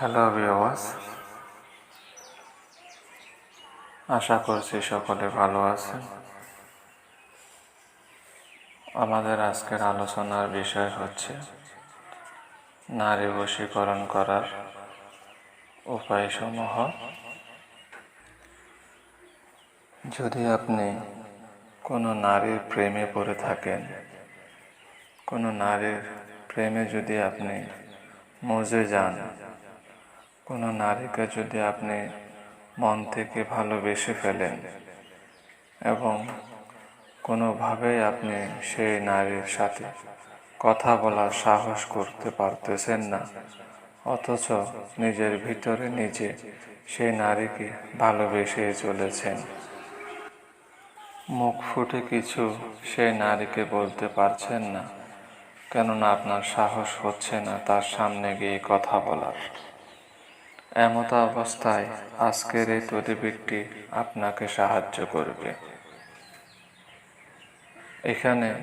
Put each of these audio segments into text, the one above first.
Hello ভিওয়াস আশা করছি সকলে ভালো আছেন। আমাদের আজকের আলোচনার বিষয় হচ্ছে নারী বশীকরণ করার উপায়সমূহ। যদি আপনি কোনো নারীর প্রেমে পড়ে থাকেন, কোনো নারীর প্রেমে যদি আপনি মজে যান কোনো নারীকে যদি আপনি মন থেকে ভালোবেসে ফেলেন এবং কোনোভাবেই আপনি সেই নারীর সাথে কথা বলার সাহস করতে পারতেছেন না, অথচ নিজের ভিতরে নিজে সেই নারীকে ভালোবেসে চলেছেন। মুখ ফুটে কিছু সেই নারীকে বলতে পারছেন না, কেননা আপনার সাহস হচ্ছে না তার সামনে গিয়ে কথা বলার। এমত অবস্থায় আজকের এই তদবিরটি আপনাকে সাহায্য করবে। এখানে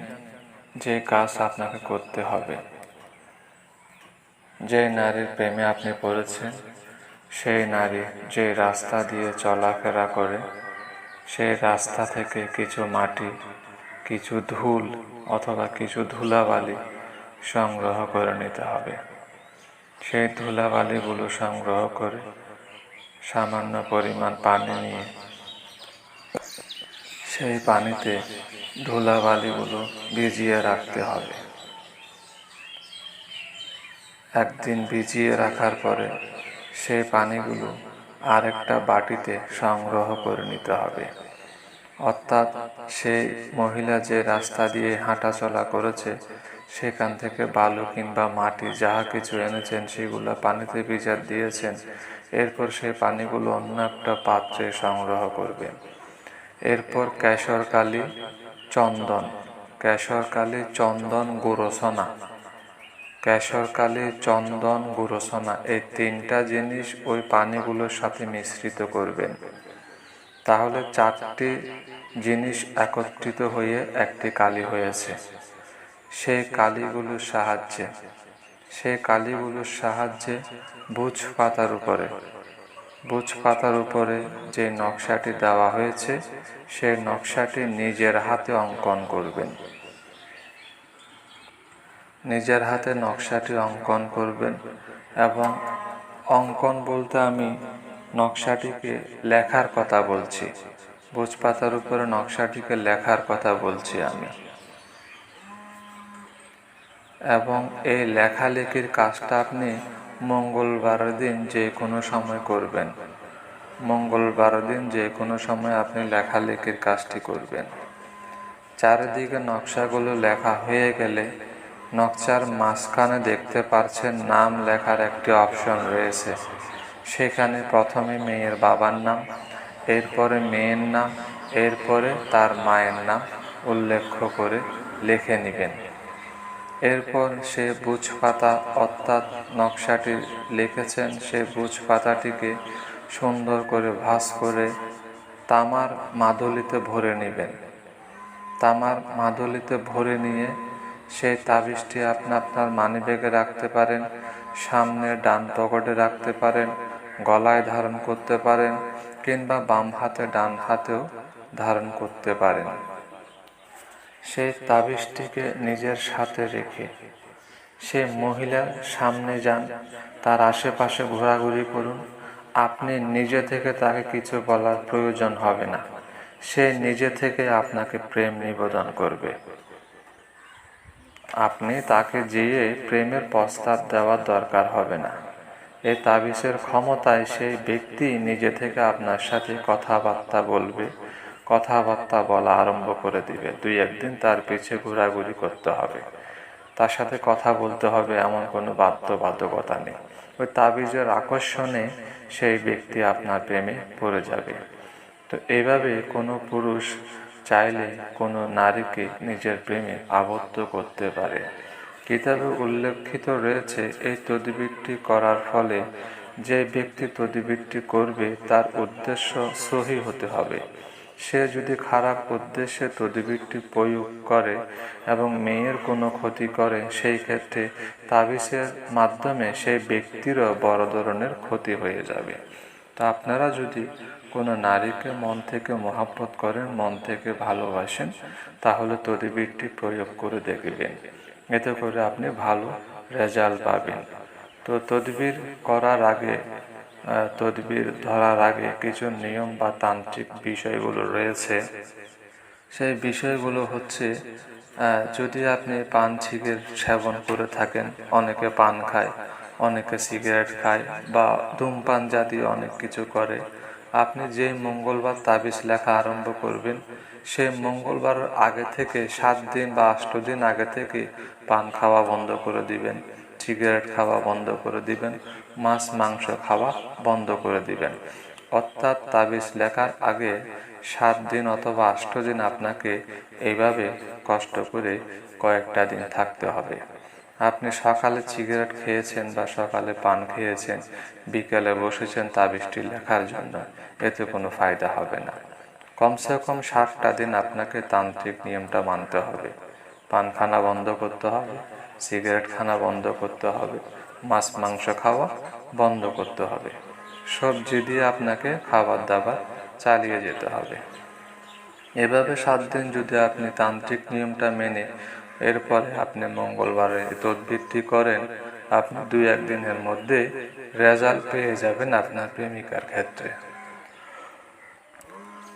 যে কাজ আপনাকে করতে হবে, যে নারীর প্রেমে আপনি পড়েছেন, সেই নারী যে রাস্তা দিয়ে চলাফেরা করে সেই রাস্তা থেকে কিছু মাটি, কিছু ধুল অথবা কিছু ধুলাবালি সংগ্রহ করে নিতে হবে। সেই ধুলাবালিগুলো সংগ্রহ করে সামান্য পরিমাণ পানি নিয়ে সেই পানিতে ধুলাবালিগুলো ভিজিয়ে রাখতে হবে। একদিন ভিজিয়ে রাখার পরে সেই পানিগুলো আরেকটা বাটিতে সংগ্রহ করে নিতে হবে। অর্থাৎ সেই মহিলা যে রাস্তা দিয়ে হাঁটাচলা করেছে সেখান থেকে বালু কিংবা মাটি যাহা কিছু এনেছেন সেগুলো পানিতে ভিজার দিয়েছেন। এরপর সেই পানিগুলো অন্য একটা পাত্রে সংগ্রহ করবেন। এরপর কেশরকালি চন্দন। কেশরকালি চন্দন গুরসনা। কেশরকালি চন্দন গুরসনা। এই তিনটা জিনিস ওই পানিগুলোর সাথে মিশ্রিত করবেন। তাহলে চারটি জিনিস একত্রিত হয়ে একটি কালি হয়েছে। সেই কালিগুলোর সাহায্যে সেই কালিগুলোর সাহায্যে বুঝ পাতার উপরে। বুঝ পাতার উপরে যে নকশাটি দেওয়া হয়েছে সেই নকশাটি নিজের হাতে অঙ্কন করবেন। নিজের হাতে নকশাটি অঙ্কন করবেন এবং অঙ্কন বলতে আমি নকশাটিকে লেখার কথা বলছি। বুঝ পাতার উপরে নকশাটিকে লেখার কথা বলছি আমি। এবং এই লেখালেখির কাজটা আপনি মঙ্গলবার দিন যে কোনো সময় করবেন। মঙ্গলবার দিন যে কোনো সময় আপনি লেখালেখির কাজটি করবেন। চারিদিকে নকশাগুলো লেখা হয়ে গেলে নকশার মাঝখানে দেখতে পারছেন নাম লেখার একটি অপশন রয়েছে। সেখানে প্রথমে মেয়ের বাবার নাম, এরপরে মেয়ের নাম, এরপরে তার মায়ের নাম উল্লেখ করে লিখে নেবেন। এরপর সে বুঝ পাতা অর্থাৎ নকশাটি লিখেছেন। সে বুঝ পাতাটিকে সুন্দর করে ভাস করে তামার মাদুলিতে ভরে নেবেন। তামার মাদুলিতে ভরে নিয়ে সেই তাবিজটি আপনি আপনার মানিব্যাগে রাখতে পারেন, সামনে ডান পকেটে রাখতে পারেন, গলায় ধারণ করতে পারেন কিংবা বাম হাতে, ডান হাতেও ধারণ করতে পারেন। সেই তাবিজটিকে নিজের সাথে রেখে, সে মহিলার সামনে যান, তার আশেপাশে ঘোরাঘুরি করুন, আপনি নিজে থেকে তাকে কিছু বলার প্রয়োজন হবে না, সে নিজে থেকে আপনাকে প্রেম নিবেদন করবে। আপনি তাকে যেয়ে প্রেমের প্রস্তাব দেওয়ার দরকার হবে না। এ তাবিজের ক্ষমতায় সেই ব্যক্তি নিজে থেকে আপনার সাথে কথাবার্তা বলবে কথাবার্তা বলা আরম্ভ করে দিবে। দুই একদিন তার পিছে ঘোরাঘুরি করতে হবে। তার সাথে কথা বলতে হবে এমন কোনো বাধ্যবাধকতা নেই। ওই তাবিজের আকর্ষণে সেই ব্যক্তি আপনার প্রেমে পড়ে যাবে। তো এইভাবে কোনো পুরুষ চাইলে কোনো নারীকে নিজের প্রেমে আবদ্ধ করতে পারে। কিতাবে উল্লেখিত রয়েছে, এই তদবিরটি করার ফলে যে ব্যক্তি তদবিরটি করবে তার উদ্দেশ্য সহি হতে হবে। সে যদি খারাপ উদ্দেশ্যে তদবিরটি প্রয়োগ করে এবং মেয়ের কোনো ক্ষতি করে, সেই ক্ষেত্রে তাবিজের মাধ্যমে সেই ব্যক্তিরও বড় ধরনের ক্ষতি হয়ে যাবে। তা আপনারা যদি কোনো নারীকে মন থেকে মহাব্বত করেন, মন থেকে ভালোবাসেন, তাহলে তদবিরটি প্রয়োগ করে দেখবেন। এতে করে আপনি ভালো রেজাল্ট পাবেন। তো তদবির করার আগে তদবির ধরার আগে কিছু নিয়ম বা তান্ত্রিক বিষয়গুলো রয়েছে। সেই বিষয়গুলো হচ্ছে যদি আপনি পান ছিগের সেবন করে থাকেন, অনেকে পান খায়, অনেকে সিগারেট খায় বা ধূমপান জাতীয় অনেক কিছু করে আপনি যেই মঙ্গলবার তাবিজ লেখা আরম্ভ করবেন, সেই মঙ্গলবার আগে থেকে সাত দিন বা আষ্ট দিন আগে থেকে পান খাওয়া বন্ধ করে দিবেন, সিগারেট খাওয়া বন্ধ করে দিবেন, মাছ, মাংস খাওয়া বন্ধ করে দিবেন। অর্থাৎ তাবিজ লেখার আগে সাত দিন অথবা আষ্ট দিন আপনাকে এইভাবে কষ্ট করে কয়েকটা দিন থাকতে হবে। আপনি সকালে সিগারেট খেয়েছেন বা সকালে পান খেয়েছেন, বিকেলে বসেছেন তাবিজটি লেখার জন্য, এতে কোনো ফায়দা হবে না। কমসে কম ষাটটা দিন আপনাকে তান্ত্রিক নিয়মটা মানতে হবে। পান খানা বন্ধ করতে হবে সিগারেট খানা বন্ধ করতে হবে, মাছ, মাংস খাওয়া বন্ধ করতে হবে। সবজি দিয়ে আপনাকে খাবার দাবার চালিয়ে যেতে হবে। এভাবে সাত দিন যদি আপনি তান্ত্রিক নিয়মটা মেনে এরপরে আপনি মঙ্গলবারে তদবিরটি করেন। আপনি দুই একদিনের মধ্যে রেজাল্ট পেয়ে যাবেন আপনার প্রেমিকার ক্ষেত্রে।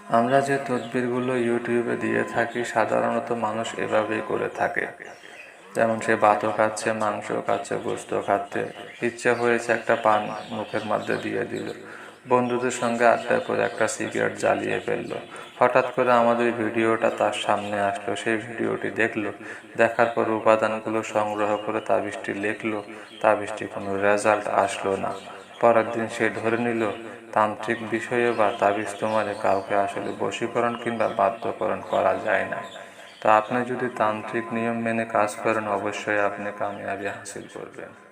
আমরা যে তদবিরগুলো ইউটিউবে দিয়ে থাকি, সাধারণত মানুষ এভাবেই করে থাকে। যেমন সে ভাতও খাচ্ছে মাংস খাচ্ছে গোস্ত খাচ্ছে। ইচ্ছে হয়েছে একটা পান মুখের মধ্যে দিয়ে দিল। বন্ধুদের সঙ্গে আড্ডা করে একটা সিগারেট জ্বালিয়ে ফেলল। হঠাৎ করে আমাদের ভিডিওটা তার সামনে আসলো। সেই ভিডিওটি দেখল। দেখার পর উপাদানগুলো সংগ্রহ করে তাবিজটি লিখলো। তাবিজটি কোনো রেজাল্ট আসলো না। পরের দিন সে ধরে নিল, তান্ত্রিক বিষয়ে বা তাবিজ তোমারে কাউকে আসলে বশীকরণ কিংবা বাধ্যকরণ করা যায় না। তো আপনি যদি তান্ত্রিক নিয়ম মেনে কাজ করেন, অবশ্যই আপনি কামিয়াবি হাসিল করবেন।